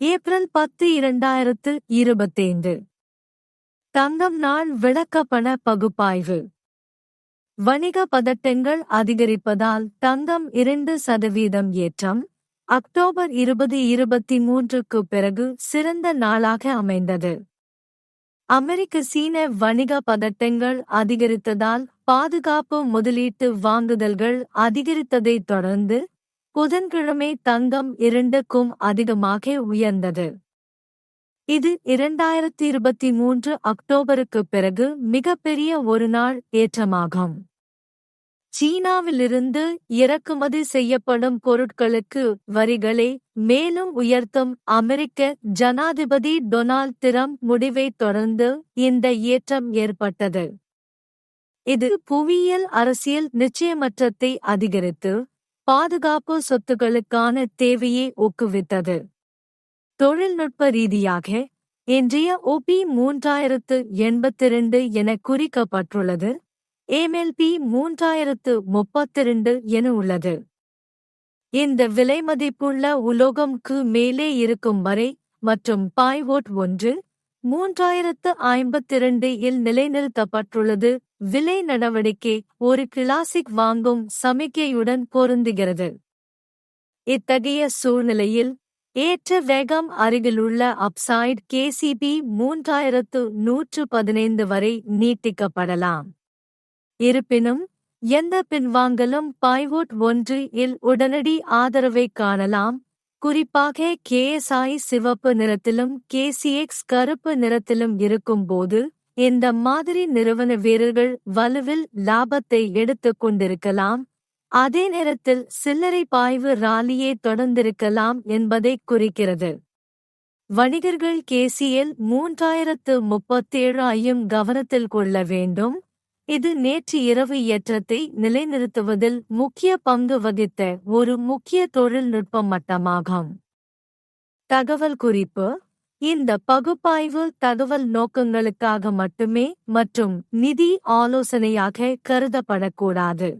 April பத்து இரண்டாயிரத்து இருபத்தைந்து. தங்கம் நாள் விளக்கப்பண பகுப்பாய்வு. வணிக பதட்டங்கள் அதிகரிப்பதால் தங்கம் இரண்டு சதவீதம் ஏற்றம் அக்டோபர் இருபது இருபத்தி மூன்றுக்கு பிறகு சிறந்த நாளாக அமைந்தது. அமெரிக்க சீன வணிக பதட்டங்கள் அதிகரித்ததால் பாதுகாப்பு முதலீட்டு வாங்குதல்கள் அதிகரித்ததைத் தொடர்ந்து புதன்கிழமை தங்கம் இரண்டுக்கும் அதிகமாக உயர்ந்தது. இது இரண்டாயிரத்தி இருபத்தி மூன்று அக்டோபருக்கு பிறகு மிகப்பெரிய ஒருநாள் ஏற்றமாகும். சீனாவிலிருந்து இறக்குமதி செய்யப்படும் பொருட்களுக்கு வரிகளை மேலும் உயர்த்தும் அமெரிக்க ஜனாதிபதி டொனால்ட் டிரம்ப் முடிவைத் தொடர்ந்து இந்த ஏற்றம் ஏற்பட்டது. இது புவியியல் அரசியல் நிச்சயமற்றத்தை அதிகரித்து பாதுகாப்பு சொத்துக்களுக்கான தேவையை ஊக்குவித்தது. தொழில்நுட்ப ரீதியாக இன்றைய ஒபி மூன்றாயிரத்து எண்பத்தி இரண்டு என குறிக்கப்பட்டுள்ளது. ஏமெல்பி மூன்றாயிரத்து முப்பத்திரண்டு என உள்ளது. இந்த விலை மதிப்புள்ள உலோகம்க்கு மேலே இருக்கும் வரை மற்றும் பாய்வோட் ஒன்று மூன்றாயிரத்து ஐம்பத்திரண்டு இல் நிலைநிறுத்தப்பட்டுள்ளது. விலை நடவடிக்கை ஒரு கிளாசிக் வாங்கும் சமிக்கையுடன் பொருந்துகிறது. இத்தகைய சூழ்நிலையில் ஏற்ற வேகம் அருகிலுள்ள அப்சைட் கேசிபி மூன்றாயிரத்து நூற்று பதினைந்து வரை நீட்டிக்கப்படலாம். இருப்பினும் எந்த பின்வாங்கலும் பைவோட் ஒன்று இல் உடனடி ஆதரவை காணலாம். குறிப்பாக கேஎஸ்ஐ சிவப்பு நிறத்திலும் கேசிஎக்ஸ் கருப்பு நிறத்திலும் இருக்கும்போது இந்த மாதிரி நிறுவன வீரர்கள் வலுவில் லாபத்தை எடுத்துக் கொண்டிருக்கலாம். அதே நேரத்தில் சில்லறை பாய்வு ராலியை தொடர்ந்திருக்கலாம் என்பதை குறிக்கிறது. வணிகர்கள் கேசியில் மூன்றாயிரத்து முப்பத்தேழு ஐயும் கவனத்தில் கொள்ள வேண்டும். இது நேற்று இரவு ஏற்றத்தை நிலைநிறுத்துவதில் முக்கிய பங்கு வகித்த ஒரு முக்கிய தொழில்நுட்ப மட்டமாகும். தகவல் குறிப்பு இந்த பகுப்பாய்வு தகவல் நோக்கங்களுக்காக மட்டுமே மற்றும் நிதி ஆலோசனையாக கருதப்படக்கூடாது.